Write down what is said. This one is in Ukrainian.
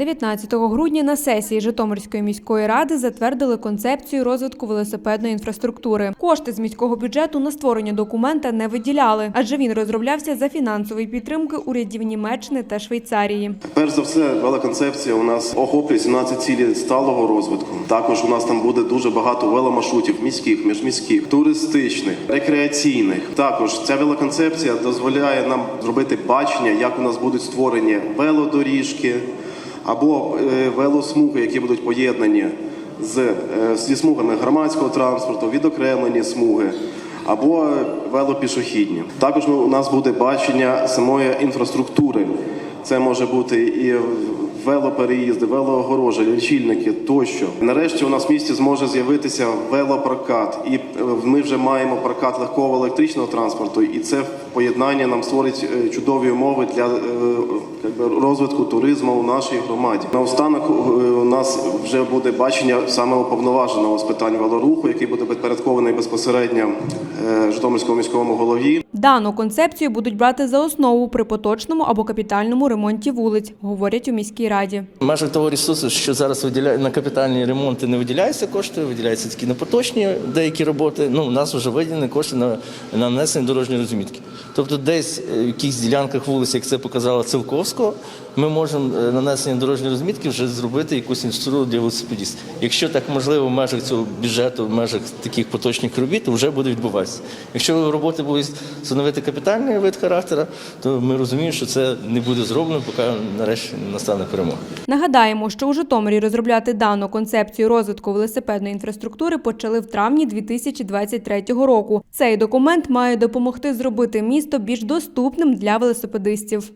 19 грудня на сесії Житомирської міської ради затвердили концепцію розвитку велосипедної інфраструктури. Кошти з міського бюджету на створення документа не виділяли, адже він розроблявся за фінансової підтримки урядів Німеччини та Швейцарії. Перш за все, велоконцепція у нас охоплює 17 цілей сталого розвитку. Також у нас там буде дуже багато веломаршрутів міських, міжміських, туристичних, рекреаційних. Також ця велоконцепція дозволяє нам зробити бачення, як у нас будуть створені велодоріжки або е, велосмуги, які будуть поєднані з е, зі смугами громадського транспорту, відокремлені смуги або велопішохідні. Також у нас буде бачення самої інфраструктури. Це може бути і велопереїзди, велоогорожі, лічильники тощо. Нарешті у нас в місті зможе з'явитися велопрокат, і е, ми вже маємо прокат легкого електричного транспорту, і це поєднання нам створить е, чудові умови для е, розвитку туризму у нашій громаді. Наостанок у нас вже буде бачення саме уповноваженого з питань велоруху, який буде підпорядкований безпосередньо Житомирському міському голові. Дану концепцію будуть брати за основу при поточному або капітальному ремонті вулиць, говорять у міській. В межах того ресурсу, що зараз виділяє на капітальні ремонти, не виділяються кошти, виділяються тільки на поточні деякі роботи. Ну у нас вже виділені кошти на, на нанесення дорожньої розмітки. Тобто, десь е, в якихось ділянках вулиць, як це показала Цилковського, ми можемо е, нанесення дорожньої розмітки вже зробити якусь інфраструктуру для велосипедістів. Якщо так можливо, в межах цього бюджету, в межах таких поточних робіт, то вже буде відбуватися. Якщо роботи будуть становити капітальний вид характера, то ми розуміємо, що це не буде зроблено, поки нарешті настане перемога. Нагадаємо, що у Житомирі розробляти дану концепцію розвитку велосипедної інфраструктури почали в травні 2023 року. Цей документ має допомогти зробити місто більш доступним для велосипедистів.